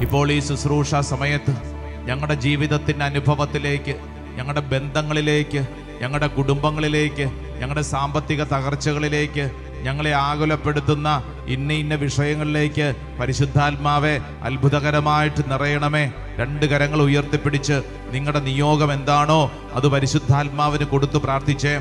ഇപ്പോൾ ഈ ശുശ്രൂഷ സമയത്ത് ഞങ്ങളുടെ ജീവിതത്തിന്റെ അനുഭവത്തിലേക്ക് ഞങ്ങളുടെ ബന്ധങ്ങളിലേക്ക് ഞങ്ങളുടെ കുടുംബങ്ങളിലേക്ക് ഞങ്ങളുടെ സാമ്പത്തിക തകർച്ചകളിലേക്ക് ഞങ്ങളെ ആകുലപ്പെടുത്തുന്ന ഇന്ന ഇന്ന വിഷയങ്ങളിലേക്ക് പരിശുദ്ധാത്മാവെ അത്ഭുതകരമായിട്ട് നിറയണമേ. രണ്ട് കരങ്ങൾ ഉയർത്തിപ്പിടിച്ച് നിങ്ങളുടെ നിയോഗം എന്താണോ അത് പരിശുദ്ധാത്മാവിന് കൊടുത്തു പ്രാർത്ഥിച്ചേ.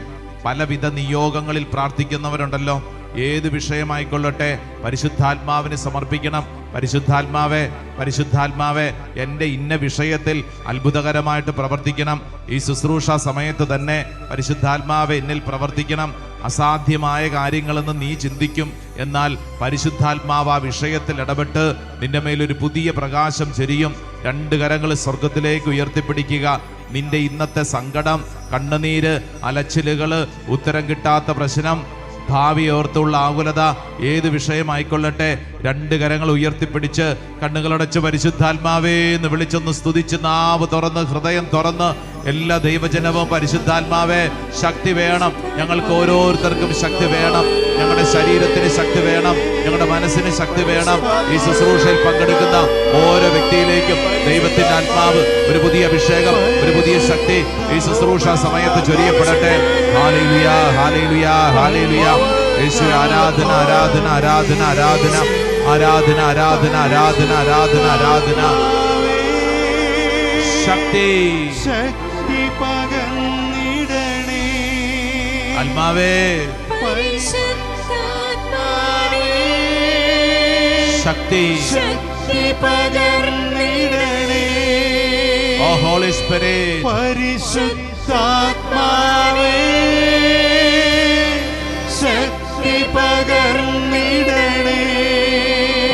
പലവിധ നിയോഗങ്ങളിൽ പ്രാർത്ഥിക്കുന്നവരുണ്ടല്ലോ. ഏത് വിഷയമായിക്കൊള്ളട്ടെ പരിശുദ്ധാത്മാവിന് സമർപ്പിക്കണം. പരിശുദ്ധാത്മാവെ പരിശുദ്ധാത്മാവെ എന്റെ ഇന്ന വിഷയത്തിൽ അത്ഭുതകരമായിട്ട് പ്രവർത്തിക്കണം. ഈ ശുശ്രൂഷ സമയത്ത് തന്നെ പരിശുദ്ധാത്മാവെ എന്നിൽ പ്രവർത്തിക്കണം. അസാധ്യമായ കാര്യങ്ങളെന്ന് നീ ചിന്തിക്കും എന്നാൽ പരിശുദ്ധാത്മാവ് ആ വിഷയത്തിൽ ഇടപെട്ട് നിന്റെ മേലൊരു പുതിയ പ്രകാശം ചെരിയും. രണ്ട് കരങ്ങൾ സ്വർഗത്തിലേക്ക് ഉയർത്തിപ്പിടിക്കുക. നിന്റെ ഇന്നത്തെ സങ്കടം കണ്ണുനീര് അലച്ചിലുകൾ ഉത്തരം കിട്ടാത്ത പ്രശ്നം ഭാവി ഓർത്തുള്ള ആകുലത ഏത് വിഷയമായിക്കൊള്ളട്ടെ? രണ്ട് കരങ്ങൾ ഉയർത്തിപ്പിടിച്ച് കണ്ണുകളടച്ച് പരിശുദ്ധാത്മാവേ എന്ന് വിളിച്ചൊന്ന് സ്തുതിച്ച് നാവ് തുറന്ന് ഹൃദയം തുറന്ന് എല്ലാ ദൈവജനവും പരിശുദ്ധാത്മാവേ ശക്തി വേണം. ഞങ്ങൾക്ക് ഓരോരുത്തർക്കും ശക്തി വേണം. ഞങ്ങളുടെ ശരീരത്തിന് ശക്തി വേണം. ഞങ്ങളുടെ മനസ്സിന് ശക്തി വേണം. ഈ ശുശ്രൂഷയിൽ പങ്കെടുക്കുന്ന ഓരോ വ്യക്തിയിലേക്കും ദൈവത്തിന്റെ ആത്മാവ് ഒരു പുതിയ അഭിഷേകം ഒരു പുതിയ ശക്തി ഈ ശുശ്രൂഷ സമയത്ത് ചൊരിയപ്പെടട്ടെ. ഹാലേലുയ ഹാലേലുയ ഹാലേലുയ യേശു ആരാധന ആരാധന ആരാധന ആരാധന. ആരാധന ആരാധന ആരാധന ആരാധന ആരാധന. ശക്തി. ശക്തി പകർന്നിടണേ. ആത്മാവേ. ശക്തി. ശക്തി പകർന്നിടണേ. ഓ ഹോളി സ്പിരിറ്റ് പരിശുദ്ധാത്മാവേ ശക്തി പകർന്നിടണേ.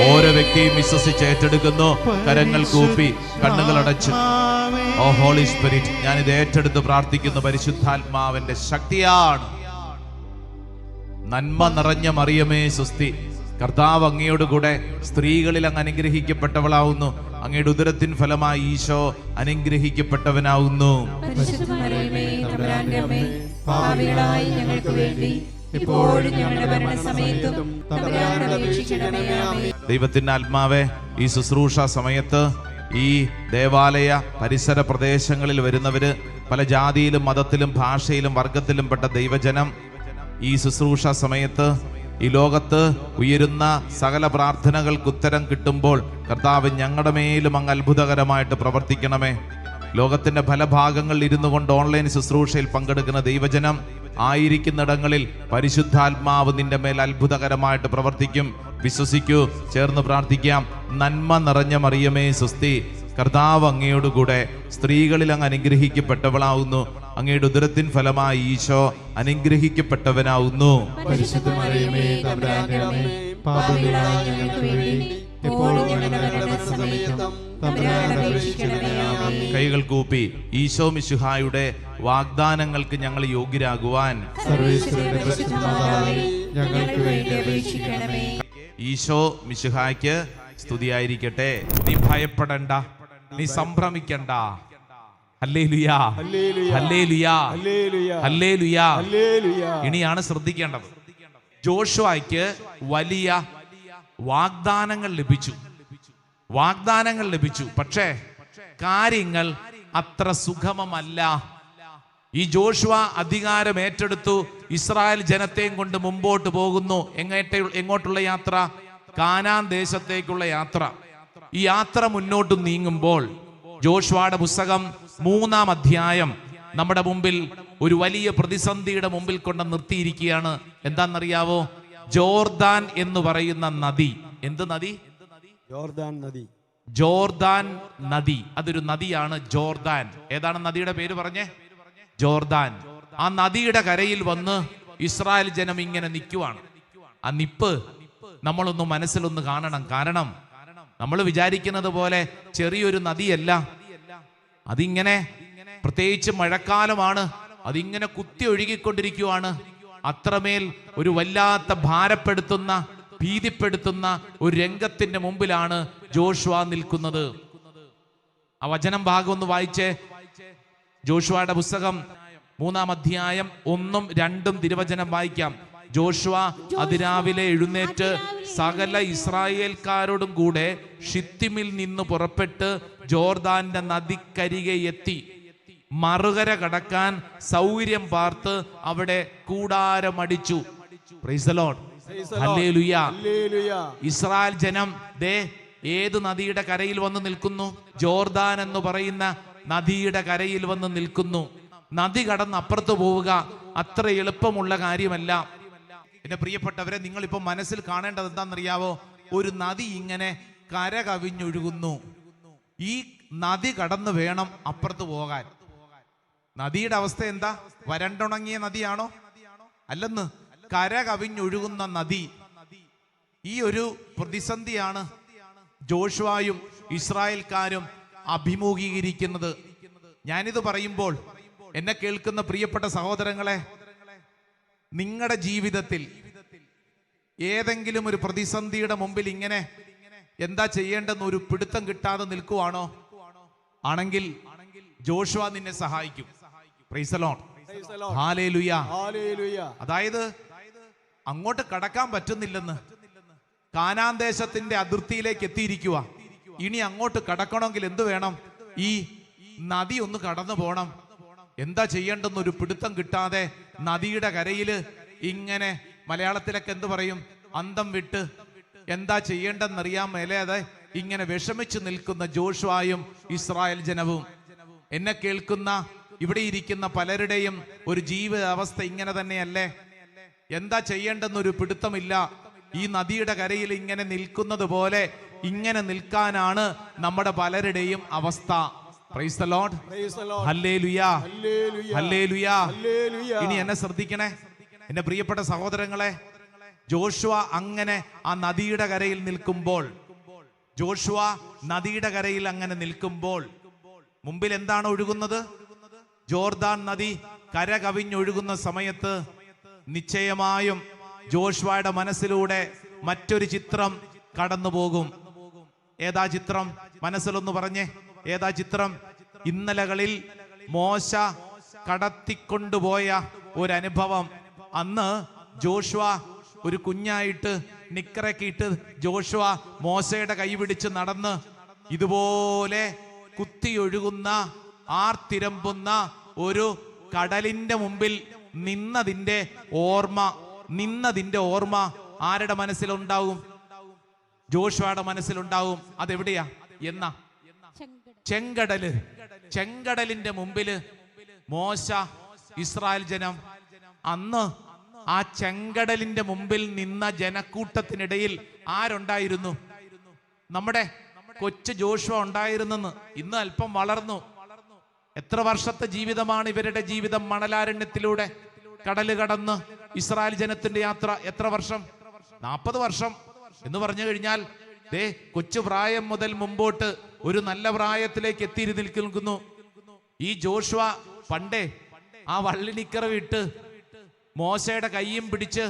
ഓരോ വ്യക്തിയും വിശ്വസിച്ച് ഏറ്റെടുക്കുന്നു. കരങ്ങൾ കൂപ്പി കണ്ണുകൾ അടച്ചു. ഓ ഹോളി സ്പിരിറ്റ് ഞാൻ ഇത് ഏറ്റെടുത്ത് പ്രാർത്ഥിക്കുന്നു. പരിശുദ്ധാത്മാവിന്റെ ശക്തിയാണ്. നന്മ നിറഞ്ഞ മറിയമേ സുസ്തി കർത്താവ് അങ്ങയോടുകൂടെ സ്ത്രീകളിൽ അങ്ങ് അനുഗ്രഹിക്കപ്പെട്ടവളാവുന്നു. അങ്ങയുടെ ഉദരത്തിൻ ഫലമായി ഈശോ അനുഗ്രഹിക്കപ്പെട്ടവനാവുന്നു. ഞങ്ങൾക്ക് വേണ്ടി ഇപ്പോഴും ഞങ്ങളുടെ മരണസമയത്തും ആത്മാവെ ഈ ശുശ്രൂഷ സമയത്ത് ഈ ദേവാലയ പരിസര പ്രദേശങ്ങളിൽ വരുന്നവര് പല ജാതിയിലും മതത്തിലും ഭാഷയിലും വർഗത്തിലും പെട്ട ദൈവജനം ഈ ശുശ്രൂഷ സമയത്ത് ഈ ലോകത്ത് ഉയരുന്ന സകല പ്രാർത്ഥനകൾക്ക് ഉത്തരം കിട്ടുമ്പോൾ കർത്താവ് ഞങ്ങളുടെ മേലും അങ്ങ് അത്ഭുതകരമായിട്ട് പ്രവർത്തിക്കണമേ. ലോകത്തിന്റെ പല ഭാഗങ്ങളിൽ ഇരുന്നു കൊണ്ട് ഓൺലൈൻ ശുശ്രൂഷയിൽ പങ്കെടുക്കുന്ന ദൈവജനം ആയിരിക്കുന്നിടങ്ങളിൽ പരിശുദ്ധാത്മാവ് നിന്റെ മേൽ അത്ഭുതകരമായിട്ട് പ്രവർത്തിക്കും. വിശ്വസിക്കൂ ചേർന്ന് പ്രാർത്ഥിക്കാം. നന്മ നിറഞ്ഞ മറിയമേ സുസ്തി. കർത്താവ് അങ്ങയോടുകൂടെ സ്ത്രീകളിൽ അങ്ങ് അനുഗ്രഹിക്കപ്പെട്ടവളാവുന്നു. അങ്ങയുടെ ഉദരത്തിൻ ഫലമായി ഈശോ അനുഗ്രഹിക്കപ്പെട്ടവനാവുന്നു. കൈകൾ കൂപ്പി ഈശോ മിശുഹായുടെ വാഗ്ദാനങ്ങൾക്ക് ഞങ്ങൾ യോഗ്യരാകുവാൻ. അപേക്ഷിക്കണമേ. ഈശോ മിശുഹായ്ക്ക് സ്തുതിയായിരിക്കട്ടെ. നീ ഭയപ്പെടണ്ട നീ സംഭ്രമിക്കണ്ട. ഇനിയാണ് ശ്രദ്ധിക്കേണ്ടത്. ജോഷുവായ്ക്ക് വലിയ വാഗ്ദാനങ്ങൾ ലഭിച്ചു. വാഗ്ദാനങ്ങൾ ലഭിച്ചു. പക്ഷേ കാര്യങ്ങൾ അത്ര സുഗമമല്ല. ഈ ജോഷുവ അധികാരം ഏറ്റെടുത്തു. ഇസ്രായേൽ ജനത്തെയും കൊണ്ട് മുമ്പോട്ട് പോകുന്നു. എങ്ങേട്ട എങ്ങോട്ടുള്ള യാത്ര? കാനാൻ ദേശത്തേക്കുള്ള യാത്ര. ഈ യാത്ര മുന്നോട്ട് നീങ്ങുമ്പോൾ ജോഷുവയുടെ പുസ്തകം മൂന്നാം അധ്യായം നമ്മുടെ മുമ്പിൽ ഒരു വലിയ പ്രതിസന്ധിയുടെ മുമ്പിൽ കൊണ്ട് നിർത്തിയിരിക്കുകയാണ്. എന്താണെന്നറിയാവോ? ജോർദാൻ എന്ന് പറയുന്ന നദി. എന്ത് നദി? ജോർദാൻ നദി. ജോർദാൻ നദി. അതൊരു നദിയാണ് ജോർദാൻ. ഏതാണ് നദിയുടെ പേര് പറഞ്ഞേ? ജോർദാൻ. ആ നദിയുടെ കരയിൽ വന്ന് ഇസ്രായേൽ ജനം ഇങ്ങനെ നിൽക്കുവാണ്. ആ നിപ്പ് നമ്മളൊന്ന് മനസ്സിലൊന്ന് കാണണം. കാരണം നമ്മൾ വിചാരിക്കുന്നത് പോലെ ചെറിയൊരു നദിയല്ല. അതിങ്ങനെ പ്രത്യേകിച്ച് മഴക്കാലമാണ്. അതിങ്ങനെ കുത്തി ഒഴുകിക്കൊണ്ടിരിക്കുവാണ്. അത്രമേൽ ഒരു വല്ലാത്ത ഭാരപ്പെടുത്തുന്ന ഭീതിപ്പെടുത്തുന്ന ഒരു രംഗത്തിന്റെ മുമ്പിലാണ് ജോഷുവ നിൽക്കുന്നത്. ആ വചനം ഭാഗം ഒന്ന് വായിച്ചേ. ജോഷുവയുടെ പുസ്തകം മൂന്നാം അധ്യായം ഒന്നും രണ്ടും തിരുവചനം വായിക്കാം. ജോഷുവ അതിരാവിലെ എഴുന്നേറ്റ് സകല ഇസ്രായേൽക്കാരോടും കൂടെ ഷിത്തിമിൽ നിന്ന് പുറപ്പെട്ട് ജോർദാന്റെ നദിക്കരികെ എത്തി. മറുകര കടക്കാൻ സൗകര്യം പാർത്ത് അവിടെ കൂടാരമടിച്ചു. Praise the Lord. Hallelujah. Hallelujah Israel ജനം ദേ ഏത് നദിയുടെ കരയിൽ വന്ന് നിൽക്കുന്നു? ജോർദാൻ എന്ന് പറയുന്ന നദിയുടെ കരയിൽ വന്ന് നിൽക്കുന്നു. നദി കടന്ന് അപ്പുറത്ത് പോവുക അത്ര എളുപ്പമുള്ള കാര്യമല്ല. എന്റെ പ്രിയപ്പെട്ടവരെ നിങ്ങൾ ഇപ്പൊ മനസ്സിൽ കാണേണ്ടത് എന്താണെന്നറിയാവോ? ഒരു നദി ഇങ്ങനെ കര കവിഞ്ഞൊഴുകുന്നു ഈ നദി കടന്നു വേണം അപ്പുറത്ത് പോകാൻ. നദിയുടെ അവസ്ഥ എന്താ? വരണ്ടുണങ്ങിയ നദിയാണോ? അല്ലെന്ന് കര കവിഞ്ഞൊഴുകുന്ന നദി. ഈ ഒരു പ്രതിസന്ധിയാണ് ജോഷുവായും ഇസ്രായേൽക്കാരും അഭിമുഖീകരിക്കുന്നത്. ഞാനിത് പറയുമ്പോൾ എന്നെ കേൾക്കുന്ന പ്രിയപ്പെട്ട സഹോദരങ്ങളെ നിങ്ങളുടെ ജീവിതത്തിൽ ഏതെങ്കിലും ഒരു പ്രതിസന്ധിയുടെ മുമ്പിൽ ഇങ്ങനെ എന്താ ചെയ്യേണ്ടെന്ന് ഒരു പിടുത്തം കിട്ടാതെ നിൽക്കുവാണോ? ആണെങ്കിൽ ജോഷുവ നിന്നെ സഹായിക്കും. അതായത് അങ്ങോട്ട് കടക്കാൻ പറ്റുന്നില്ലെന്ന്. കാനാൻ ദേശത്തിന്റെ അതിർത്തിയിലേക്ക് എത്തിയിരിക്കുക. ഇനി അങ്ങോട്ട് കടക്കണമെങ്കിൽ എന്ത് വേണം? ഈ നദി ഒന്ന് കടന്നു പോണം. എന്താ ചെയ്യേണ്ടെന്ന് ഒരു പിടുത്തം കിട്ടാതെ നദിയുടെ കരയിൽ ഇങ്ങനെ മലയാളത്തിലൊക്കെ എന്ത് പറയും? അന്തം വിട്ട് എന്താ ചെയ്യേണ്ടെന്നറിയാൻ മേലേതെ ഇങ്ങനെ വിഷമിച്ച് നിൽക്കുന്ന ജോഷുവായും ഇസ്രായേൽ ജനവും. എന്നെ കേൾക്കുന്ന ഇവിടെ ഇരിക്കുന്ന പലരുടെയും ഒരു ജീവിത അവസ്ഥ ഇങ്ങനെ തന്നെയല്ലേ? എന്താ ചെയ്യേണ്ടെന്നൊരു പിടുത്തമില്ല. ഈ നദിയുടെ കരയിൽ ഇങ്ങനെ നിൽക്കുന്നത് പോലെ ഇങ്ങനെ നിൽക്കാനാണ് നമ്മുടെ പലരുടെയും അവസ്ഥ. Praise the Lord hallelujah hallelujah ഇനി എന്നെ ശ്രദ്ധിക്കണേ. എന്റെ പ്രിയപ്പെട്ട സഹോദരങ്ങളെ ജോഷുവ അങ്ങനെ ആ നദിയുടെ കരയിൽ നിൽക്കുമ്പോൾ ജോഷുവ നദിയുടെ കരയിൽ അങ്ങനെ നിൽക്കുമ്പോൾ മുമ്പിൽ എന്താണ് ഒഴുകുന്നത്? ജോർദാൻ നദി കര കവിഞ്ഞൊഴുകുന്ന സമയത്ത് നിശ്ചയമായും ജോഷുവയുടെ മനസ്സിലൂടെ മറ്റൊരു ചിത്രം കടന്നു പോകും ഏതാ ചിത്രം? മനസ്സിലൊന്ന് പറഞ്ഞേ. ഏതാ ചിത്രം? ഇന്നലകളിൽ മോശ കടത്തിക്കൊണ്ടുപോയ ഒരു അനുഭവം അന്ന് ജോഷുവ ഒരു കുഞ്ഞായിട്ട് നിക്കറൊക്കെ ഇട്ട് ജോഷുവ മോശയുടെ കൈ പിടിച്ച് നടന്ന് ഇതുപോലെ കുത്തിയൊഴുകുന്ന ആർത്തിരമ്പുന്ന ഒരു കടലിന്റെ മുമ്പിൽ നിന്നതിന്റെ ഓർമ്മ നിന്നതിന്റെ ഓർമ്മ ആരുടെ മനസ്സിലുണ്ടാവും? ജോഷുവയുടെ മനസ്സിലുണ്ടാവും. അതെവിടെയാ? എന്നാ ചെങ്കടൽ. ചെങ്കടലിന്റെ മുമ്പിൽ മോശ ഇസ്രായേൽ ജനം. അന്ന് ആ ചെങ്കടലിന്റെ മുമ്പിൽ നിന്ന ജനക്കൂട്ടത്തിനിടയിൽ ആരുണ്ടായിരുന്നു? നമ്മുടെ കൊച്ചു ജോഷുവ ഉണ്ടായിരുന്നെന്ന് ഇന്ന് അല്പം വളർന്നു. എത്ര വർഷത്തെ ജീവിതമാണ് ഇവരുടെ ജീവിതം? മണലാരണ്യത്തിലൂടെ കടൽ കടന്ന് ഇസ്രായേൽ ജനത്തിന്റെ യാത്ര എത്ര വർഷം? നാൽപ്പത് വർഷം എന്ന് പറഞ്ഞു കഴിഞ്ഞാൽ ദേ കൊച്ചു പ്രായം മുതൽ മുമ്പോട്ട് ഒരു നല്ല പ്രായത്തിലേക്ക് എത്തിയിരു നിൽക്കുന്നു. ഈ ജോഷുവ പണ്ടേ ആ വള്ളിനിക്കറ വിട്ട് മോശയുടെ കൈയും പിടിച്ച്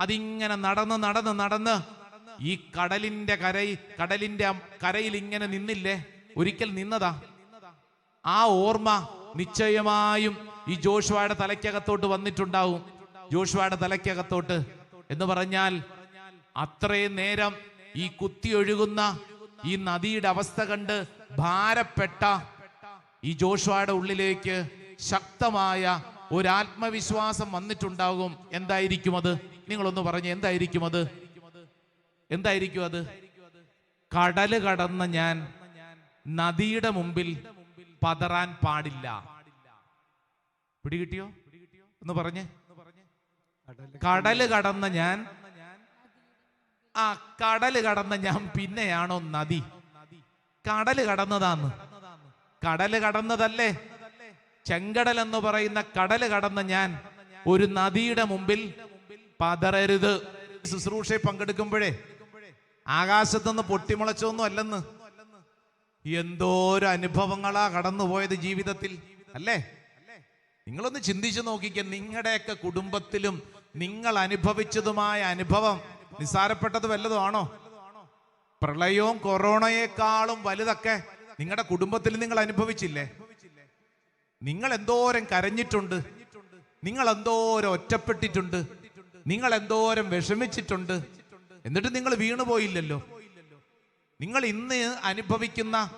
അതിങ്ങനെ നടന്ന് നടന്ന് നടന്ന് ഈ കടലിന്റെ കര കടലിന്റെ കരയിൽ ഇങ്ങനെ നിന്നില്ലേ? ഒരിക്കൽ നിന്നതാ. ആ ഓർമ്മ നിശ്ചയമായും ഈ ജോഷുവയുടെ തലയ്ക്കകത്തോട്ട് വന്നിട്ടുണ്ടാവും. ജോഷുവയുടെ തലയ്ക്കകത്തോട്ട് എന്ന് പറഞ്ഞാൽ അത്രയും നേരം ഈ കുത്തിയൊഴുകുന്ന ഈ നദിയുടെ അവസ്ഥ കണ്ട് ഭാരപ്പെട്ട ഈ ജോഷുവയുടെ ഉള്ളിലേക്ക് ശക്തമായ ഒരു ആത്മവിശ്വാസം വന്നിട്ടുണ്ടാകും. എന്തായിരിക്കും അത്? നിങ്ങളൊന്ന് പറഞ്ഞു എന്തായിരിക്കും അത്? എന്തായിരിക്കും അത്? കടൽ കടന്ന ഞാൻ നദിയുടെ മുമ്പിൽ പതറാൻ പാടില്ല. പിടികിട്ടിയോ? ഒന്ന് പറഞ്ഞേ. കടൽ കടന്ന ഞാൻ ആ കടൽ കടന്ന ഞാൻ പിന്നെയാണോ നദി? കടൽ കടന്നതാന്ന്. കടൽ കടന്നതല്ലേ? ചെങ്കടൽ എന്ന് പറയുന്ന കടൽ കടന്ന ഞാൻ ഒരു നദിയുടെ മുമ്പിൽ പതറരുത്. ശുശ്രൂഷ പങ്കെടുക്കുമ്പോഴേ ആകാശത്തുനിന്ന് പൊട്ടിമുളച്ചൊന്നും അല്ലെന്ന്. എന്തോരം അനുഭവങ്ങളാ കടന്നുപോയത് ജീവിതത്തിൽ അല്ലേ? നിങ്ങളൊന്ന് ചിന്തിച്ചു നോക്കിക്ക നിങ്ങളുടെയൊക്കെ കുടുംബത്തിലും നിങ്ങൾ അനുഭവിച്ചതുമായ അനുഭവം നിസ്സാരപ്പെട്ടത് വല്ലതുമാണോ പ്രളയവും കൊറോണയെക്കാളും വലുതൊക്കെ നിങ്ങളുടെ കുടുംബത്തിൽ നിങ്ങൾ അനുഭവിച്ചില്ലേ? നിങ്ങൾ എന്തോരം കരഞ്ഞിട്ടുണ്ട്? നിങ്ങൾ എന്തോരം ഒറ്റപ്പെട്ടിട്ടുണ്ട്? നിങ്ങൾ എന്തോരം വിഷമിച്ചിട്ടുണ്ട്? എന്നിട്ട് നിങ്ങൾ വീണുപോയില്ലല്ലോ? നിങ്ങൾ ഇന്ന് അനുഭവിക്കുന്ന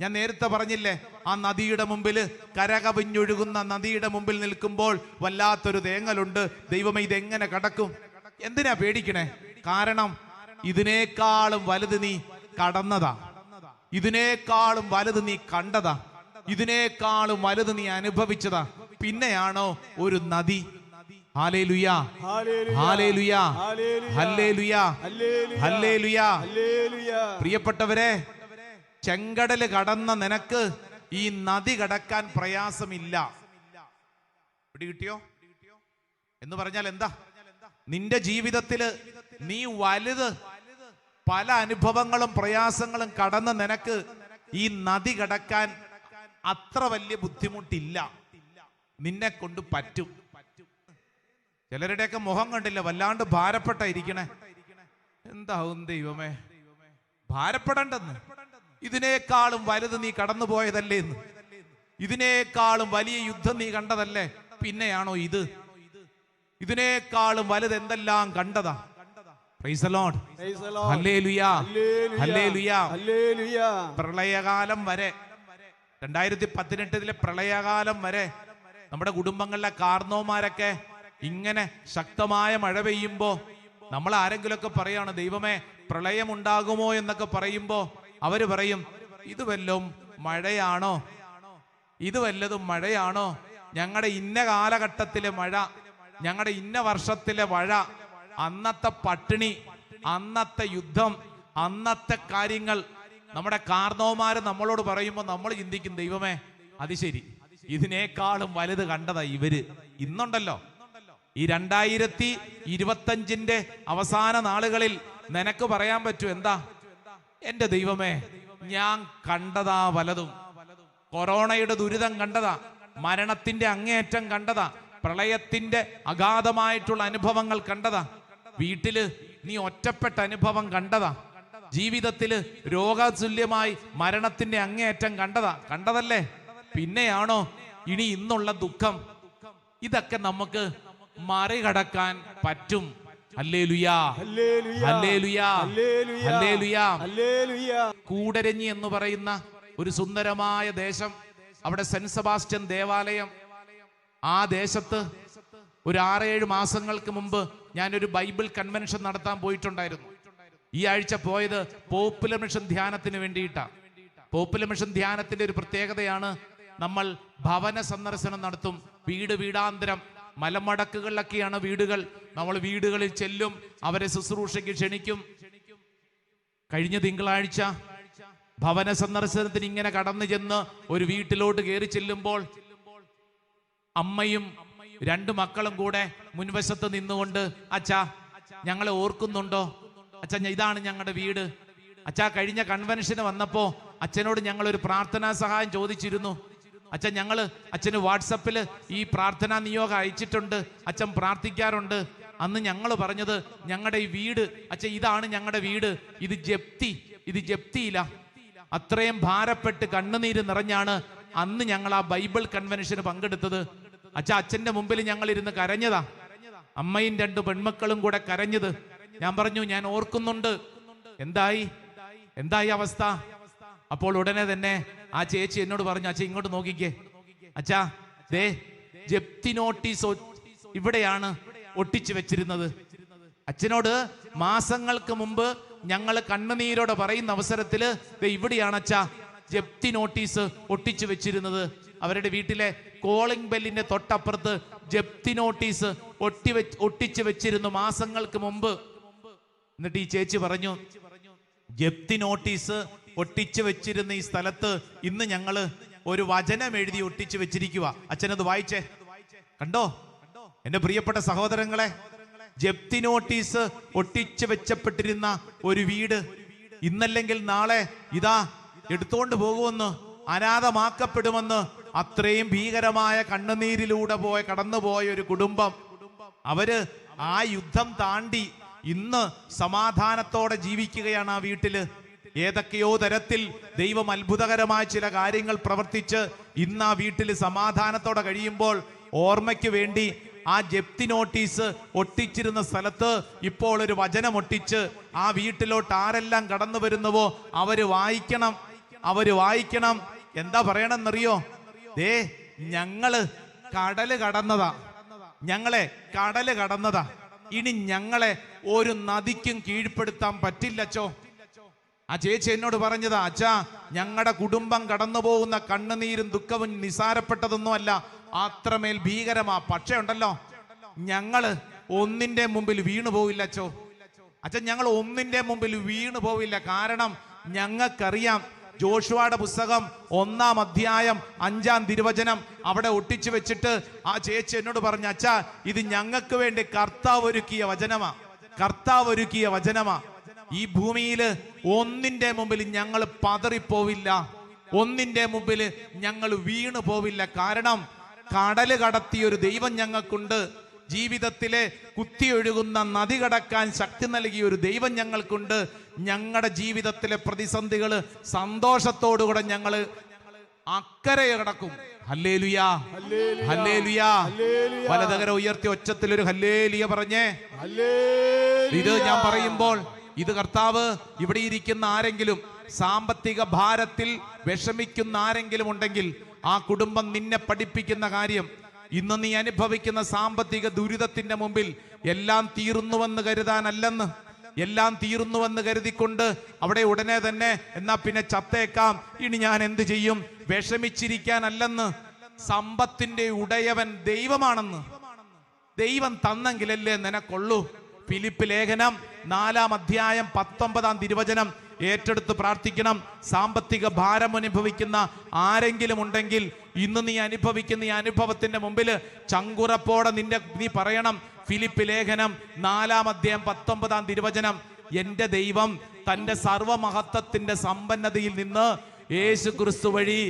ഞാൻ നേരത്തെ പറഞ്ഞില്ലേ ആ നദിയുടെ മുമ്പിൽ കരകവിഞ്ഞൊഴുകുന്ന നദിയുടെ മുമ്പിൽ നിൽക്കുമ്പോൾ വല്ലാത്തൊരു തേങ്ങലുണ്ട്. ദൈവമേ ഇതെങ്ങനെ കടക്കും? എന്തിനാ പേടിക്കണേ? കാരണം ഇതിനേക്കാളും വലുത് നീ കടന്നതാ. ഇതിനേക്കാളും വലുത് നീ കണ്ടതാ. ഇതിനേക്കാളും വലുത് നീ അനുഭവിച്ചതാ. പിന്നെയാണോ ഒരു നദി. പ്രിയപ്പെട്ടവരെ ചെങ്കടൽ കടന്ന നിനക്ക് ഈ നദി കടക്കാൻ പ്രയാസമില്ല. പിടികിട്ടിയോ? എന്ന് പറഞ്ഞാൽ എന്താ നിന്റെ ജീവിതത്തിൽ നീ വലുത്. പല അനുഭവങ്ങളും പ്രയാസങ്ങളും കടന്ന് നിനക്ക് ഈ നദി കടക്കാൻ അത്ര വലിയ ബുദ്ധിമുട്ടില്ല. നിന്നെ കൊണ്ട് പറ്റും. ചിലരുടെയൊക്കെ മുഖം കണ്ടില്ല. വല്ലാണ്ട് ഭാരപ്പെട്ട ഇരിക്കണേ എന്താവും ദൈവമേ? ഭാരപ്പെടണ്ടെന്ന്. ഇതിനേക്കാളും വലുത് നീ കടന്നു പോയതല്ലേ എന്ന്. ഇതിനേക്കാളും വലിയ യുദ്ധം നീ കണ്ടതല്ലേ? പിന്നെയാണോ ഇത്? ഇതിനേക്കാളും വലുത് എന്തെല്ലാം കണ്ടതാ? പ്രളയകാലം വരെ രണ്ടായിരത്തി പതിനെട്ടിലെ പ്രളയകാലം വരെ നമ്മുടെ കുടുംബങ്ങളിലെ കാർന്നോമാരൊക്കെ ഇങ്ങനെ ശക്തമായ മഴ പെയ്യുമ്പോ നമ്മൾ ആരെങ്കിലുമൊക്കെ പറയാണ് ദൈവമേ പ്രളയം ഉണ്ടാകുമോ എന്നൊക്കെ പറയുമ്പോ അവർ പറയും ഇത് വല്ലതും മഴയാണോ? ഇത് വല്ലതും മഴയാണോ? ഞങ്ങളുടെ ഇന്ന കാലഘട്ടത്തിലെ മഴ ഞങ്ങളുടെ ഇന്ന വർഷത്തിലെ മഴ അന്നത്തെ പട്ടിണി അന്നത്തെ യുദ്ധം അന്നത്തെ കാര്യങ്ങൾ നമ്മുടെ കാർണവന്മാര് നമ്മളോട് പറയുമ്പോൾ നമ്മൾ ചിന്തിക്കും ദൈവമേ അത് ശരി. ഇതിനേക്കാളും വലുത് കണ്ടതാ ഇവർ. ഇന്നുണ്ടല്ലോ. ഈ രണ്ടായിരത്തി ഇരുപത്തഞ്ചിന്റെ അവസാന നാളുകളിൽ നിനക്ക് പറയാൻ പറ്റൂ എന്താ? എന്റെ ദൈവമേ ഞാൻ കണ്ടതാ വലതും. കൊറോണയുടെ ദുരിതം കണ്ടതാ. മരണത്തിന്റെ അങ്ങേയറ്റം കണ്ടതാ. പ്രളയത്തിന്റെ അഗാധമായിട്ടുള്ള അനുഭവങ്ങൾ കണ്ടതാ. വീട്ടിൽ നീ ഒറ്റപ്പെട്ട അനുഭവം കണ്ടതാ. ജീവിതത്തിൽ രോഗതുല്യമായി മരണത്തിന്റെ അങ്ങേയറ്റം കണ്ടതാ. കണ്ടതല്ലേ? പിന്നെയാണോ ഇനി ഇന്നുള്ള ദുഃഖം? ഇതൊക്കെ നമുക്ക് മറികടക്കാൻ പറ്റും. കൂടരഞ്ഞി എന്ന് പറയുന്ന ഒരു സുന്ദരമായ ദേശം. അവിടെ സെന്റ് സെബാസ്റ്റ്യൻ ദേവാലയം. ആ ദേശത്ത് ഒരു ആറേഴ് മാസങ്ങൾക്ക് മുമ്പ് ഞാനൊരു ബൈബിൾ കൺവെൻഷൻ നടത്താൻ പോയിട്ടുണ്ടായിരുന്നു. ഈ ആഴ്ച പോയത് പോപ്പുലർ മിഷൻ ധ്യാനത്തിന് വേണ്ടിയിട്ടാണ് പോപ്പുലർ മിഷൻ ധ്യാനത്തിന്റെ ഒരു പ്രത്യേകതയാണ് നമ്മൾ ഭവന സന്ദർശനം നടത്തും. വീട് വീടാന്തരം മലമടക്കുകളിലൊക്കെയാണ് വീടുകൾ. നമ്മൾ വീടുകളിൽ ചെല്ലും അവരെ ശുശ്രൂഷയ്ക്ക് ക്ഷണിക്കും. കഴിഞ്ഞ തിങ്കളാഴ്ച ഭവന സന്ദർശനത്തിന് ഇങ്ങനെ കടന്നു ചെന്ന് ഒരു വീട്ടിലോട്ട് കയറി ചെല്ലുമ്പോൾ അമ്മയും രണ്ടു മക്കളും കൂടെ മുൻവശത്ത് നിന്നുകൊണ്ട് അച്ഛാ ഞങ്ങളെ ഓർക്കുന്നുണ്ടോ? അച്ഛാ ഇതാണ് ഞങ്ങളുടെ വീട്. അച്ഛാ കഴിഞ്ഞ കൺവെൻഷന് വന്നപ്പോ അച്ഛനോട് ഞങ്ങൾ ഒരു പ്രാർത്ഥനാ സഹായം ചോദിച്ചിരുന്നു. അച്ഛൻ ഞങ്ങൾ അച്ഛന് വാട്സപ്പിൽ ഈ പ്രാർത്ഥനാ നിയോഗം അയച്ചിട്ടുണ്ട്. അച്ഛൻ പ്രാർത്ഥിക്കാറുണ്ട്. അന്ന് ഞങ്ങൾ പറഞ്ഞത് ഞങ്ങളുടെ ഈ വീട് അച്ഛൻ ഇതാണ് ഞങ്ങളുടെ വീട്. ഇത് ജപ്തി ഇത് ജപ്തിയില്ല അത്രയും ഭാരപ്പെട്ട് കണ്ണുനീര് നിറഞ്ഞാണ് അന്ന് ഞങ്ങൾ ആ ബൈബിൾ കൺവെൻഷന് പങ്കെടുത്തത്. അച്ഛ അച്ഛന്റെ മുമ്പിൽ ഞങ്ങൾ ഇരുന്ന് കരഞ്ഞതാ. അമ്മയും രണ്ട് പെൺമക്കളും കൂടെ കരഞ്ഞത്. ഞാൻ പറഞ്ഞു ഞാൻ ഓർക്കുന്നുണ്ട്. എന്തായി? എന്തായി അവസ്ഥ? അപ്പോൾ ഉടനെ തന്നെ ആ ചേച്ചി എന്നോട് പറഞ്ഞു അച്ഛ ഇങ്ങോട്ട് നോക്കിക്കേ. അച്ഛാ ദേ ജപ്തി നോട്ടീസ് ഇവിടെയാണ് ഒട്ടിച്ചു വെച്ചിരുന്നത്. അച്ഛനോട് മാസങ്ങൾക്ക് മുമ്പ് ഞങ്ങൾ കണ്ണുനീരോടെ പറയുന്ന അവസരത്തിൽ ദേ ഇവിടെയാണ് അച്ഛാ ജപ്തി നോട്ടീസ് ഒട്ടിച്ചു വെച്ചിരുന്നത്. അവരുടെ വീട്ടിലെ കോളിംഗ് ബെല്ലിന്റെ തൊട്ടപ്പുറത്ത് ജപ്തി നോട്ടീസ് ഒട്ടി ഒട്ടിച്ചു വെച്ചിരുന്നു മാസങ്ങൾക്ക് മുമ്പ്. എന്നിട്ട് ഈ ചേച്ചി പറഞ്ഞു ജപ്തി നോട്ടീസ് ഒട്ടിച്ചു വെച്ചിരുന്ന ഈ സ്ഥലത്ത് ഇന്ന് ഞങ്ങൾ ഒരു വചനം എഴുതി ഒട്ടിച്ചു വെച്ചിരിക്കുക അച്ഛനത് വായിച്ചേ. കണ്ടോ? എന്റെ പ്രിയപ്പെട്ട സഹോദരങ്ങളെ ജപ്തി നോട്ടീസ് ഒട്ടിച്ചു വെച്ചപ്പെട്ടിരുന്ന ഒരു വീട് ഇന്നല്ലെങ്കിൽ നാളെ ഇതാ എടുത്തോണ്ട് പോകുമെന്ന് അനാഥമാക്കപ്പെടുമെന്ന് അത്രയും ഭീകരമായ കണ്ണുനീരിലൂടെ പോയ കടന്നുപോയ ഒരു കുടുംബം. അവർ ആ യുദ്ധം താണ്ടി ഇന്ന് സമാധാനത്തോടെ ജീവിക്കുകയാണ് ആ വീട്ടിൽ. ഏതൊക്കെയോ തരത്തിൽ ദൈവം അത്ഭുതകരമായ ചില കാര്യങ്ങൾ പ്രവർത്തിച്ച് ഇന്ന് ആ വീട്ടിൽ സമാധാനത്തോടെ കഴിയുമ്പോൾ ഓർമ്മയ്ക്ക് വേണ്ടി ആ ജപ്തി നോട്ടീസ് ഒട്ടിച്ചിരുന്ന സ്ഥലത്ത് ഇപ്പോൾ ഒരു വചനം ഒട്ടിച്ച് ആ വീട്ടിലോട്ട് ആരെല്ലാം കടന്നു വരുന്നുവോ അവർ വായിക്കണം അവർ വായിക്കണം. എന്താ പറയണമെന്നറിയോ ദേ ഞങ്ങൾ കടൽ കടന്നതാ. ഞങ്ങളെ കടൽ കടന്നതാ. ഇനി ഞങ്ങളെ ഒരു നദിക്കും കീഴ്പ്പെടുത്താൻ പറ്റില്ലച്ചോ ആ ചേച്ചി എന്നോട് പറഞ്ഞതാ അച്ഛാ ഞങ്ങളുടെ കുടുംബം കടന്നു പോകുന്ന കണ്ണുനീരും ദുഃഖവും നിസാരപ്പെട്ടതൊന്നും അല്ല. അത്രമേൽ ഭീകരമാ. പക്ഷേ ഉണ്ടല്ലോ ഞങ്ങൾ ഒന്നിന്റെ മുമ്പിൽ വീണു പോവില്ല അച്ഛോ അച്ഛൻ ഞങ്ങൾ ഒന്നിന്റെ മുമ്പിൽ വീണു പോവില്ല. കാരണം ഞങ്ങൾക്കറിയാം ജോഷുവയുടെ പുസ്തകം ഒന്നാം അധ്യായം അഞ്ചാം തിരുവചനം അവിടെ ഒട്ടിച്ചു വെച്ചിട്ട് ആ ചേച്ചി എന്നോട് പറഞ്ഞു അച്ഛാ ഇത് ഞങ്ങൾക്ക് വേണ്ടി കർത്താവ് ഒരുക്കിയ വചനമാ. കർത്താവ് ഒരുക്കിയ വചനമാ. ഈ ഭൂമിയിൽ ഒന്നിന്റെ മുമ്പിൽ ഞങ്ങൾ പതറിപ്പോവില്ല. ഒന്നിന്റെ മുമ്പിൽ ഞങ്ങൾ വീണു പോവില്ല. കാരണം കടൽ കടത്തിയ ഒരു ദൈവം ഞങ്ങൾക്കുണ്ട്. ജീവിതത്തിലെ കുത്തിയൊഴുകുന്ന നദി കടക്കാൻ ശക്തി നൽകിയ ഒരു ദൈവം ഞങ്ങൾക്കുണ്ട്. ഞങ്ങളുടെ ജീവിതത്തിലെ പ്രതിസന്ധികൾ സന്തോഷത്തോടുകൂടെ ഞങ്ങൾ അക്കരെ കിടക്കും. ഹല്ലേലുയാ. ഹല്ലേലുയാ. വലതകര ഉയർത്തി ഒച്ചത്തിൽ ഒരു ഹല്ലേലിയ പറഞ്ഞേ. ഇത് ഞാൻ പറയുമ്പോൾ ഇത് കർത്താവ് ഇവിടെ ഇരിക്കുന്ന ആരെങ്കിലും സാമ്പത്തിക ഭാരത്തിൽ വിഷമിക്കുന്ന ആരെങ്കിലും ഉണ്ടെങ്കിൽ ആ കുടുംബം നിന്നെ പഠിപ്പിക്കുന്ന കാര്യം ഇന്ന് നീ അനുഭവിക്കുന്ന സാമ്പത്തിക ദുരിതത്തിന്റെ മുമ്പിൽ എല്ലാം തീർന്നുവെന്ന് കരുതാനല്ലെന്ന്. എല്ലാം തീർന്നുവെന്ന് കരുതിക്കൊണ്ട് അവിടെ ഉടനെ തന്നെ എന്നാ പിന്നെ ചത്തേക്കാം. ഇനി ഞാൻ എന്ത് ചെയ്യും? വിഷമിച്ചിരിക്കാനല്ലെന്ന്. സമ്പത്തിന്റെ ഉടയവൻ ദൈവമാണെന്ന്. ദൈവം തന്നെങ്കിലല്ലേ നിനക്കൊള്ളൂ. ഫിലിപ്പ് ലേഖനം നാലാം അധ്യായം പത്തൊമ്പതാം തിരുവചനം ഏറ്റെടുത്ത് പ്രാർത്ഥിക്കണം. സാമ്പത്തിക ഭാരം അനുഭവിക്കുന്ന ആരെങ്കിലും ഉണ്ടെങ്കിൽ ഇന്ന് നീ അനുഭവിക്കുന്ന ഈ അനുഭവത്തിന്റെ മുമ്പിൽ ചങ്കുറപ്പോടെ നിന്റെ നീ പറയണം. ഫിലിപ്പ് ലേഖനം നാലാം അധ്യായം പത്തൊമ്പതാം തിരുവചനം. എന്റെ ദൈവം തന്റെ സർവമഹത്വത്തിന്റെ സമ്പന്നതയിൽ നിന്ന് യേശു ക്രിസ്തു വഴി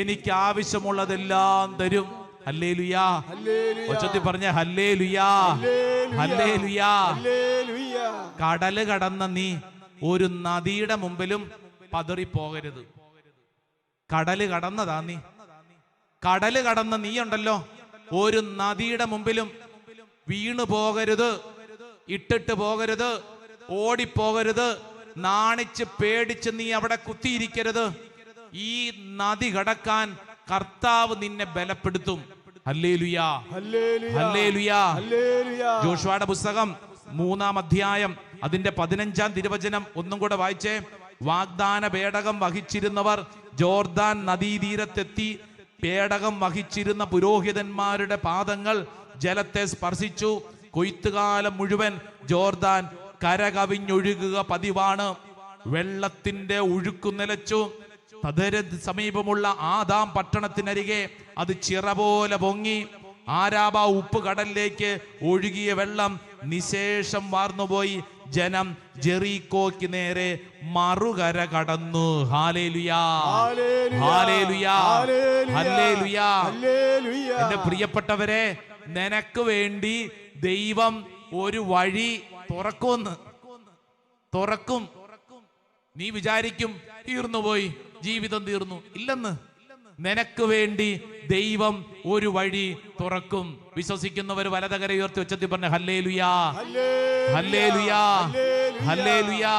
എനിക്ക് ആവശ്യമുള്ളതെല്ലാം തരും. ഹല്ലേ ലുയാ ഒച്ചത്തി പറഞ്ഞ ഹല്ലേ ലുയാ ഹല്ലേ ലുയാ കടൽ കടന്ന നീ ഒരു നദിയുടെ മുമ്പിലും പതറിപ്പോകരുത്. കടൽ കടന്നതാ നീ. കടൽ കടന്ന നീ ഉണ്ടല്ലോ ഒരു നദിയുടെ മുമ്പിലും വീണു പോകരുത് ഇട്ടിട്ട് പോകരുത് ഓടിപ്പോകരുത് നാണിച്ച് പേടിച്ച് നീ അവിടെ കുത്തിയിരിക്കരുത്. ഈ നദി കടക്കാൻ കർത്താവ് നിന്നെ ബലപ്പെടുത്തും. ജോഷുവാടെ ജോഷുവയുടെ പുസ്തകം മൂന്നാം അധ്യായം അതിന്റെ പതിനഞ്ചാം തിരുവചനം ഒന്നും കൂടെ വായിച്ചേ. വാഗ്ദാന പേടകം വഹിച്ചിരുന്നവർ ജോർദാൻ നദീതീരത്തെത്തി. പേടകം വഹിച്ചിരുന്ന പുരോഹിതന്മാരുടെ പാദങ്ങൾ ജലത്തെ സ്പർശിച്ചു. കൊയ്ത്തുകാലം മുഴുവൻ ജോർദാൻ കരകവിഞ്ഞൊഴുകുക പതിവാണ്. വെള്ളത്തിന്റെ ഒഴുക്കു നിലച്ചു. തദര സമീപമുള്ള ആദാം പട്ടണത്തിനരികെ അത് ചിറ പോലെ പൊങ്ങി. ആരാബ ഉപ്പ് കടലിലേക്ക് ഒഴുകിയ വെള്ളം നിശേഷം വാർന്നുപോയി. ജനം ജെറീക്കോയ്ക്ക് നേരെ മറുകര കടന്നു. എന്റെ പ്രിയപ്പെട്ടവരെ നിനക്ക് വേണ്ടി ദൈവം ഒരു വഴി തുറക്കുമെന്ന്. തുറക്കും. നീ വിചാരിക്കും തീർന്നുപോയി ജീവിതം തീർന്നു. ഇല്ലെന്ന്. നിനക്ക് വേണ്ടി ദൈവം ഒരു വഴി തുറക്കും. വിശ്വസിക്കുന്നവർ വലതകര ഉയർത്തി വെച്ചത്തി പറഞ്ഞ ഹല്ലേ ലുയാ ഹല്ലേ ലുയാ ഹല്ലേ ലുയാ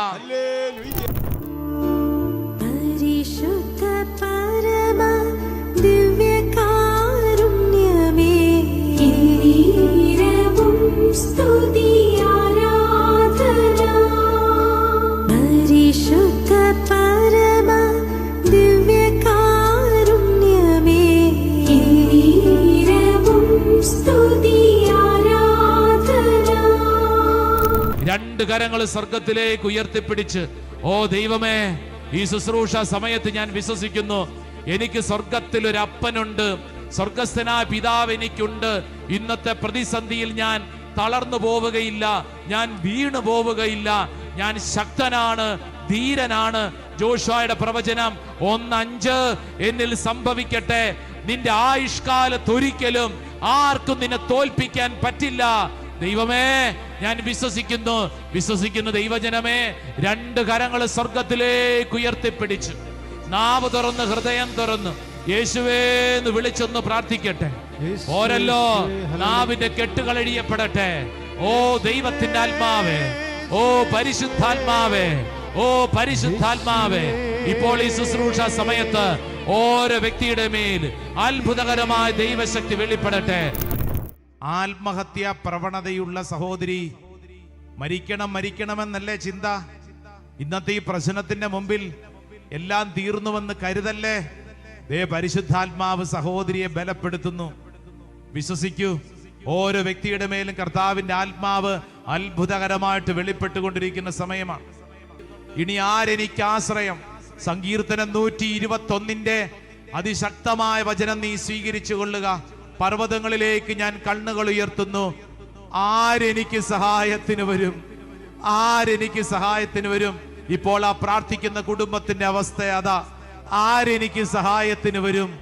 രണ്ട് സ്വർഗത്തിലേക്ക് ഉയർത്തിപ്പിടിച്ച് ഓ ദൈവമേ ഈ ശുശ്രൂഷ സമയത്ത് ഞാൻ വിശ്വസിക്കുന്നു. എനിക്ക് സ്വർഗത്തിൽ ഒരു അപ്പനുണ്ട്. സ്വർഗസ്ഥനായ പിതാവ് എനിക്കുണ്ട്. ഇന്നത്തെ പ്രതിസന്ധിയിൽ ഞാൻ തളർന്നു പോവുകയില്ല ഞാൻ വീണു പോവുകയില്ല ഞാൻ ശക്തനാണ് ധീരനാണ്. ജോഷായുടെ പ്രവചനം ഒന്നഞ്ച് എന്നിൽ സംഭവിക്കട്ടെ നിന്റെ ആയുഷ്കാലത്തൊരിക്കലും ആർക്കും നിന്നെ തോൽപ്പിക്കാൻ പറ്റില്ല. ദൈവമേ ഞാൻ വിശ്വസിക്കുന്നു വിശ്വസിക്കുന്നു ദൈവജനമേ രണ്ട് കരങ്ങൾ സ്വർഗത്തിലേക്ക് ഉയർത്തിപ്പിടിച്ചു നാവ് തുറന്ന് ഹൃദയം തുറന്ന് യേശുവേന്ന് വിളിച്ചൊന്ന് പ്രാർത്ഥിക്കട്ടെ. ഹല്ലേലൂയ. നാവിന്റെ കെട്ടുകളഴിയപ്പെടട്ടെ ഓ ദൈവത്തിന്റെ ആത്മാവേ ഓ പരിശുദ്ധാത്മാവേ ഓ പരിശുദ്ധാത്മാവേ. ഇപ്പോൾ ഈ ശുശ്രൂഷ സമയത്ത് ഓരോ വ്യക്തിയുടെ മേൽ അത്ഭുതകരമായ ദൈവശക്തി വെളിപ്പെടട്ടെ. ആത്മഹത്യാ പ്രവണതയുള്ള സഹോദരി മരിക്കണം മരിക്കണമെന്നല്ലേ ചിന്ത? ഇന്നത്തെ ഈ പ്രശ്നത്തിന്റെ മുമ്പിൽ എല്ലാം തീർന്നുവെന്ന് കരുതല്ലേ? ദേ പരിശുദ്ധാത്മാവ് സഹോദരിയെ ബലപ്പെടുത്തുന്നു. വിശ്വസിക്കൂ. ഓരോ വ്യക്തിയുടെ മേലും കർത്താവിന്റെ ആത്മാവ് അത്ഭുതകരമായിട്ട് വെളിപ്പെട്ടുകൊണ്ടിരിക്കുന്ന സമയമാണ്. ഇനി ആരെനിക്ക് ആശ്രയം? സങ്കീർത്തനം നൂറ്റി ഇരുപത്തി ഒന്നിന്റെ അതിശക്തമായ വചനം നീ സ്വീകരിച്ചു കൊള്ളുക. പർവതങ്ങളിലേക്ക് ഞാൻ കണ്ണുകൾ ഉയർത്തുന്നു. ആരെനിക്ക് സഹായത്തിന് വരും? ആരെനിക്ക് സഹായത്തിന് വരും? ഇപ്പോൾ ആ പ്രാർത്ഥിക്കുന്ന കുടുംബത്തിന്റെ അവസ്ഥ അതാ. ആരെനിക്ക് സഹായത്തിന് വരും?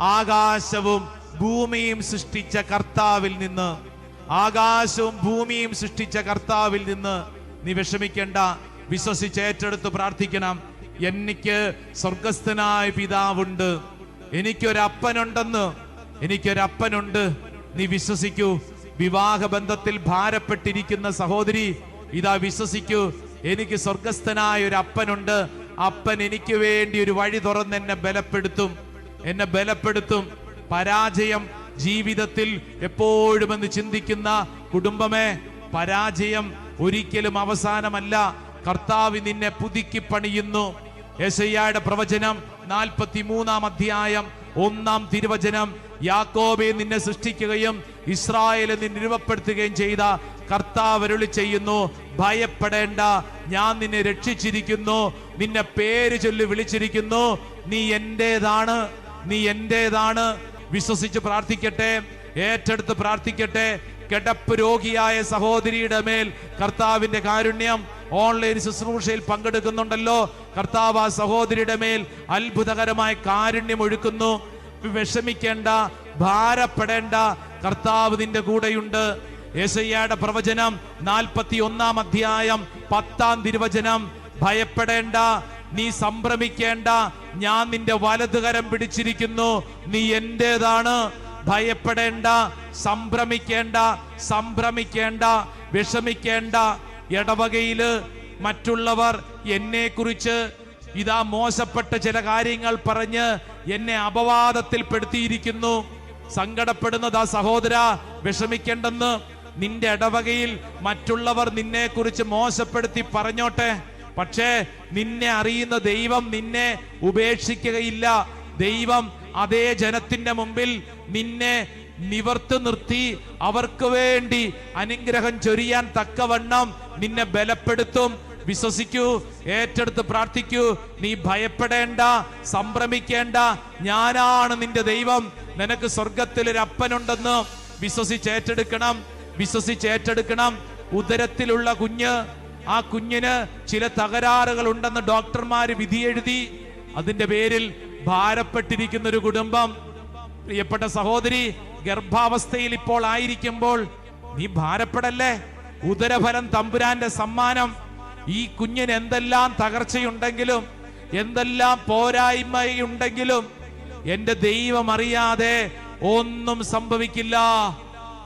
ആകാശവും ഭൂമിയും സൃഷ്ടിച്ച കർത്താവിൽ നിന്ന് ആകാശവും ഭൂമിയും സൃഷ്ടിച്ച കർത്താവിൽ നിന്ന് നീ വിഷമിക്കേണ്ട. വിശ്വസിച്ച് ഏറ്റെടുത്ത് പ്രാർത്ഥിക്കണം. എനിക്ക് സ്വർഗസ്ഥനായ പിതാവുണ്ട്. എനിക്കൊരപ്പനുണ്ടെന്ന് എനിക്കൊരപ്പനുണ്ട് നീ വിശ്വസിക്കൂ. വിവാഹ ബന്ധത്തിൽ ഭാരപ്പെട്ടിരിക്കുന്ന സഹോദരി ഇതാ വിശ്വസിക്കൂ. എനിക്ക് സ്വർഗസ്ഥനായ ഒരു അപ്പനുണ്ട്. അപ്പൻ എനിക്ക് വേണ്ടി ഒരു വഴി തുറന്ന് എന്നെ ബലപ്പെടുത്തും. എന്നെ ബലപ്പെടുത്തും. പരാജയം ജീവിതത്തിൽ എപ്പോഴും എന്ന് ചിന്തിക്കുന്ന കുടുംബമേ പരാജയം ഒരിക്കലും അവസാനമല്ല. കർത്താവ് നിന്നെ പുതുക്കി പണിയുന്നു. യേശയ്യയുടെ പ്രവചനം നാൽപ്പത്തി മൂന്നാം അധ്യായം ഒന്നാം തിരുവചനം. യാക്കോബെ നിന്നെ സൃഷ്ടിക്കുകയും ഇസ്രായേലെ നിന്നെ രൂപപ്പെടുത്തുകയും ചെയ്ത കർത്താവ് അരുളി ചെയ്യുന്നു ഭയപ്പെടേണ്ട ഞാൻ നിന്നെ രക്ഷിച്ചിരിക്കുന്നു നിന്നെ പേര് ചൊല്ലി വിളിച്ചിരിക്കുന്നു നീ എന്റേതാണ് നീ എന്റേതാണ് വിശ്വസിച്ച് പ്രാർത്ഥിക്കട്ടെ ഏറ്റെടുത്ത് പ്രാർത്ഥിക്കട്ടെ. കിടപ്പ് രോഗിയായ സഹോദരിയുടെ മേൽ കർത്താവിന്റെ കാരുണ്യം ഓൺലൈൻ ശുശ്രൂഷയിൽ പങ്കെടുക്കുന്നുണ്ടല്ലോ. കർത്താവ് ആ സഹോദരിയുടെ മേൽ അത്ഭുതകരമായ കാരുണ്യം ഒഴുക്കുന്നു. വിഷമിക്കേണ്ട ഭാരപ്പെടേണ്ട കർത്താവ് നിന്റെ കൂടെയുണ്ട്. യേശയ്യയുടെ പ്രവചനം നാൽപ്പത്തി ഒന്നാം അധ്യായം പത്താം തിരുവചനം. ഭയപ്പെടേണ്ട നീ സംഭ്രമിക്കേണ്ട ഞാൻ നിന്റെ വലതുകരം പിടിച്ചിരിക്കുന്നു നീ എന്റേതാണ്? ഭയപ്പെടേണ്ട സംഭ്രമിക്കേണ്ട സംഭ്രമിക്കേണ്ട വിഷമിക്കേണ്ട ഇടവകയിൽ മറ്റുള്ളവർ എന്നെ കുറിച്ച് ഇതാ മോശപ്പെട്ട ചില കാര്യങ്ങൾ പറഞ്ഞ് എന്നെ അപവാദത്തിൽ പെടുത്തിയിരിക്കുന്നു സങ്കടപ്പെടുന്നത് ആ സഹോദര വിഷമിക്കേണ്ടെന്ന് നിന്റെ ഇടവകയിൽ മറ്റുള്ളവർ നിന്നെ കുറിച്ച് മോശപ്പെടുത്തി പറഞ്ഞോട്ടെ. പക്ഷേ നിന്നെ അറിയുന്ന ദൈവം നിന്നെ ഉപേക്ഷിക്കുകയില്ല. ദൈവം അതേ ജനത്തിന്റെ മുമ്പിൽ നിന്നെ നിവർത്ത് നിർത്തി അവർക്ക് വേണ്ടി അനുഗ്രഹം ചൊരിയാൻ തക്കവണ്ണം നിന്നെ ബലപ്പെടുത്തും. വിശ്വസിക്കൂ ഏറ്റെടുത്ത് പ്രാർത്ഥിക്കൂ. നീ ഭയപ്പെടേണ്ട സംഭ്രമിക്കേണ്ട. ഞാനാണ് നിന്റെ ദൈവം. നിനക്ക് സ്വർഗത്തിൽ ഒരു അപ്പനുണ്ടെന്ന് വിശ്വസിച്ച് ഏറ്റെടുക്കണം. വിശ്വസിച്ച് ഏറ്റെടുക്കണം. ഉദരത്തിലുള്ള കുഞ്ഞ് ആ കുഞ്ഞിന് ചില തകരാറുകൾ ഉണ്ടെന്ന് ഡോക്ടർമാർ വിധിയെഴുതി അതിന്റെ പേരിൽ ഭാരപ്പെട്ടിരിക്കുന്ന ഒരു കുടുംബം. പ്രിയപ്പെട്ട സഹോദരി ഗർഭാവസ്ഥയിൽ ഇപ്പോൾ ആയിരിക്കുമ്പോൾ നീ ഭാരപ്പെടല്ലേ? ഉദരഫലം തമ്പുരാന്റെ സമ്മാനം. ഈ കുഞ്ഞിന് എന്തെല്ലാം തകർച്ചയുണ്ടെങ്കിലും എന്തെല്ലാം പോരായ്മയുണ്ടെങ്കിലും എന്റെ ദൈവം അറിയാതെ ഒന്നും സംഭവിക്കില്ല.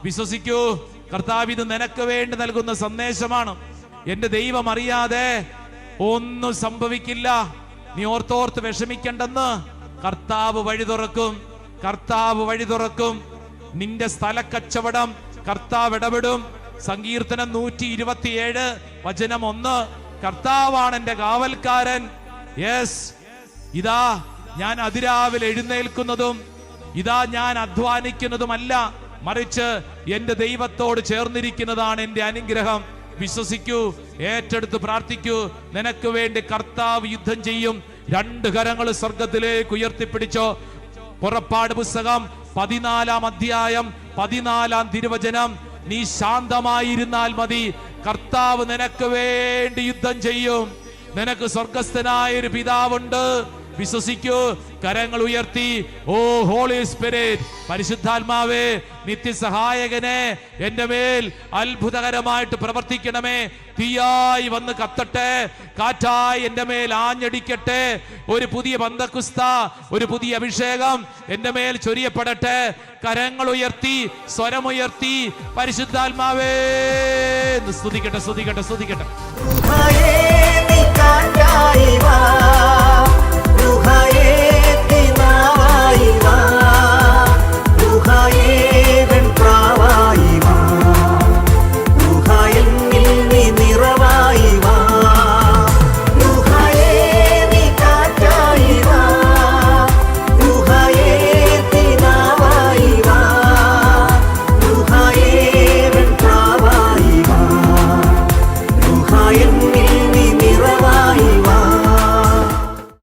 വിശ്വസിക്കൂ കർത്താവ് ഇത് നിനക്ക് വേണ്ടി നൽകുന്ന സന്ദേശമാണ്. എന്റെ ദൈവം അറിയാതെ ഒന്നും സംഭവിക്കില്ല. നീ ഓർത്തോർത്ത് വിഷമിക്കണ്ടെന്ന് കർത്താവ് വഴി തുറക്കും. കർത്താവ് വഴി തുറക്കും. നിന്റെ സ്ഥല കച്ചവടം കർത്താവ് ഇടപെടും. സങ്കീർത്തനം നൂറ്റി ഇരുപത്തിയേഴ് വചനം ഒന്ന്. കർത്താവാണ് എന്റെ കാവൽക്കാരൻ. യെസ് ഇതാ ഞാൻ അതിരാവിലെ എഴുന്നേൽക്കുന്നതും ഇതാ ഞാൻ അധ്വാനിക്കുന്നതുമല്ല മറിച്ച് എന്റെ ദൈവത്തോട് ചേർന്നിരിക്കുന്നതാണ് എന്റെ അനുഗ്രഹം. വിശ്വസിക്കൂ ഏറ്റെടുത്ത് പ്രാർത്ഥിക്കൂ. നിനക്ക് വേണ്ടി കർത്താവ് യുദ്ധം ചെയ്യും. രണ്ട് കരങ്ങൾ സ്വർഗത്തിലേക്ക് ഉയർത്തിപ്പിടിച്ചോ. പുറപ്പാട് പുസ്തകം പതിനാലാം അധ്യായം പതിനാലാം തിരുവചനം. നീ ശാന്തമായിരുന്നാൽ മതി. കർത്താവ് നിനക്ക് വേണ്ടി യുദ്ധം ചെയ്യും. നിനക്ക് സ്വർഗസ്ഥനായ ഒരു പിതാവുണ്ട്. വിശ്വസിക്കൂ കരങ്ങൾ ഉയർത്തി ഓ ഹോളി സ്പിരിറ്റ് പരിശുദ്ധാത്മാവേ നിത്യസഹായകനെ എന്റെ മേൽ അത്ഭുതകരമായിട്ട് പ്രവർത്തിക്കണമേ. തീയായി വന്ന് കത്തട്ടെ കാറ്റായി എന്റെ മേൽ ആഞ്ഞടിക്കട്ടെ. ഒരു പുതിയ ബന്ധക്കുസ്ത ഒരു പുതിയ അഭിഷേകം എന്റെ മേൽ ചൊരിയപ്പെടട്ടെ. കരങ്ങൾ ഉയർത്തി സ്വരമുയർത്തി പരിശുദ്ധാത്മാവേ സ്തുതിക്കട്ടെ സ്തുതിക്കട്ടെ സ്തുതിക്കട്ടെ. കാറ്റായി വാ രുഹയേ Allah